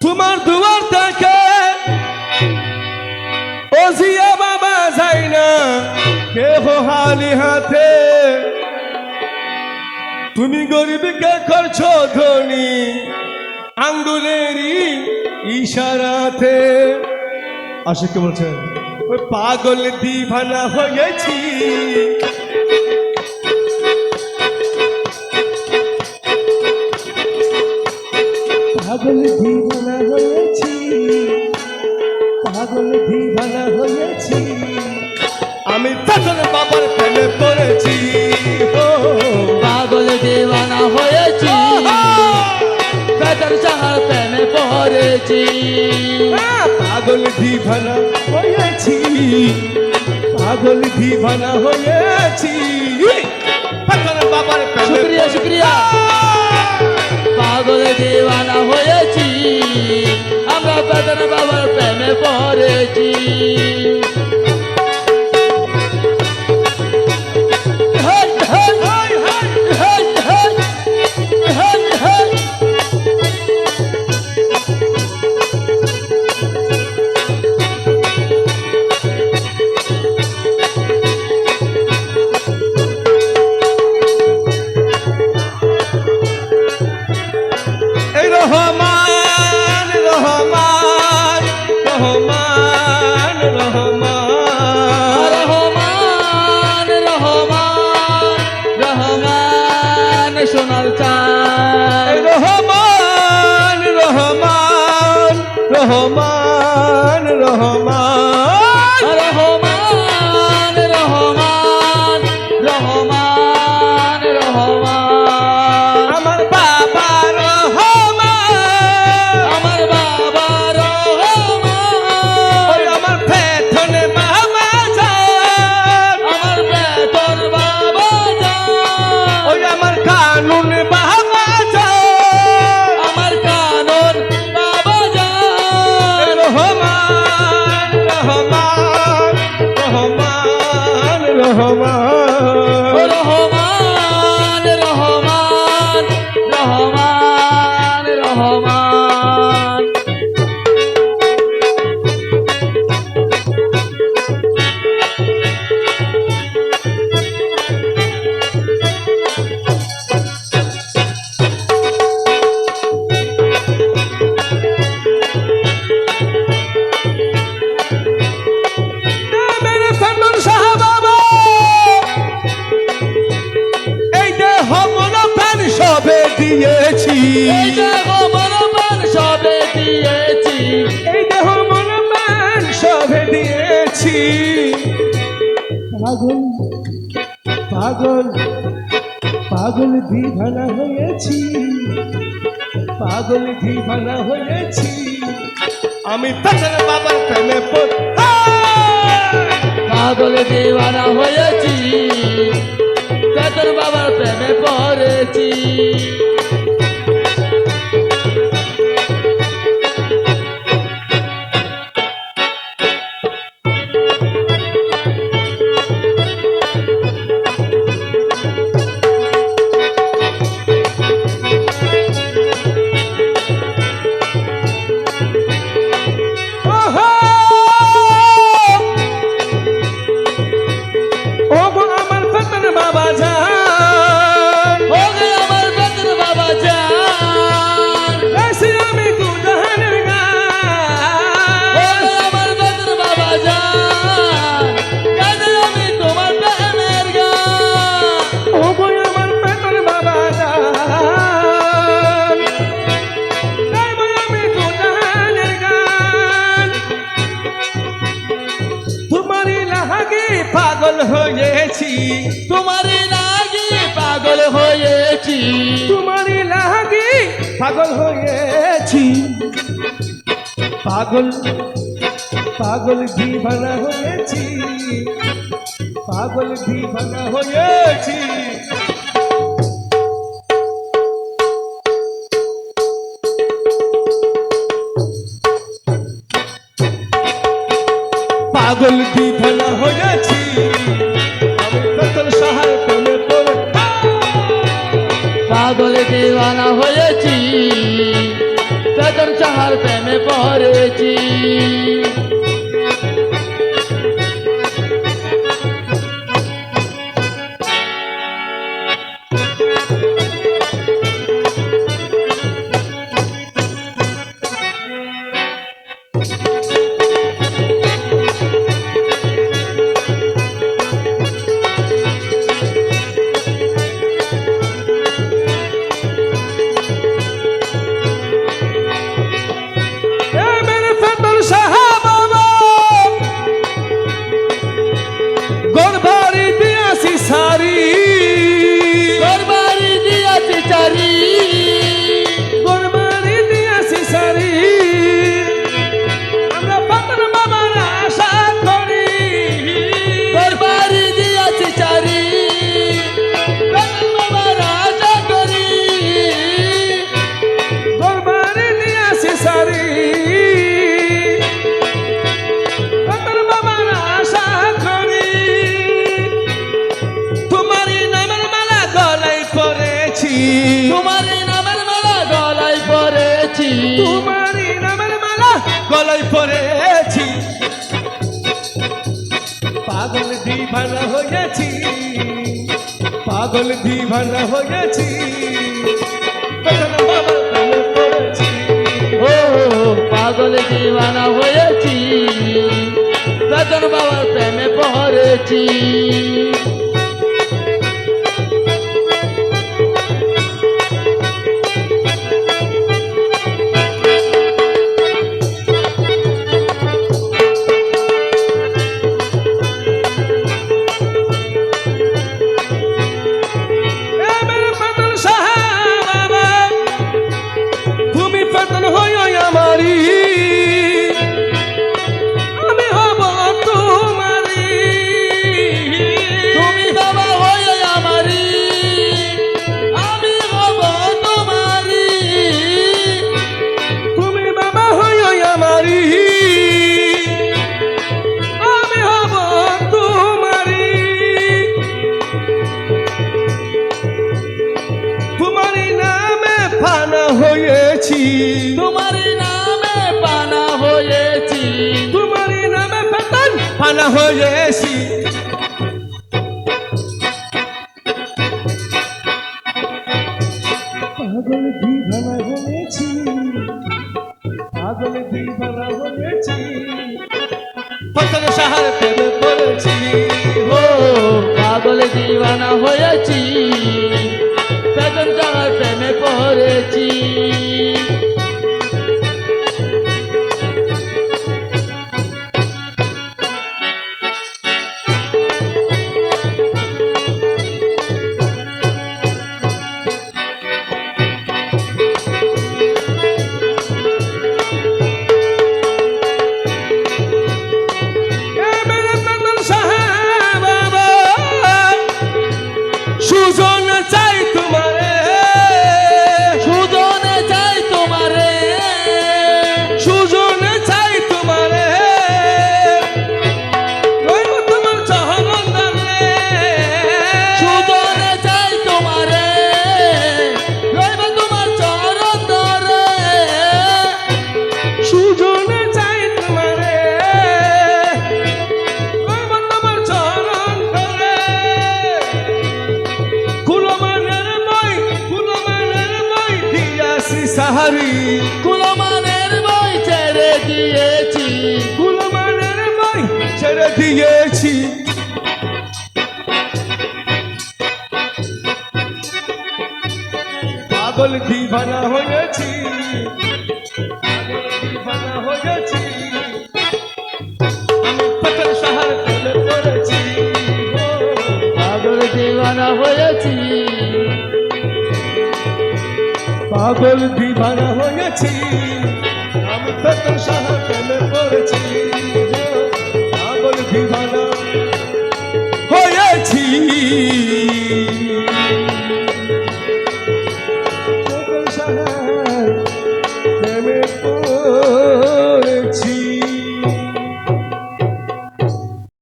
তোমার দুয়ার থেকে ওজিয়া বাবা যায় না। কেহ হালি হাতে। তুমি গরিবকে করছ ধনী, আঙ্গুলেরই ইশারাতে। আশিক বলছেন ওই পাগল দিভানা হয়েছি। পাগল দিভানা পাগল দিভানা হয়েছি। আমি তখন বাবার প্রেমে পড়েছি। পাগল দেওয়ানা হয়েছি। বেতন চাহার প্রেমে পড়েছি। পাগল দিভানা হয়েছি। পাগল দিভানা হয়েছি। কি আমার দিয়েছি পাগল পাগল পাগল দিভানা হয়েছি। পাগল দিভানা হয়েছি। আমি তখন বাবার প্রেমে পাগল দিভানা হয়েছি। পাগল হয়েছি। তোমারই লাগি পাগল হয়েছি। তোমারই লাহাগে পাগল হয়েছি। পাগল পাগল দিবানা হয়েছি। পাগল দিবানা হয়েছি। পাগল দিবানা পাগল দেওয়ানা হয়েছি। কদম সাহার প্রেমে পড়েছি। হয়ে পড়েছি। পাগল দিভানা হয়েছি। পাগল দিভানা হয়েছি। পাগল দিওয়ানা হয়েছি। দাদন বাবার প্রেমে পড়েছি। পাগলা হয়েছি পাগল দিবানা হয়েছি পাগল দিবানা হয়েছি ফসল সাহায্য হারি কুলমানের বই ছেড়ে দিয়েছি। কুলমানের বই ছেড়ে দিয়েছি। পাগল দিবানা হয়েছি। পাগল বিভাগ হয়েছি। আমি তো সাহায্য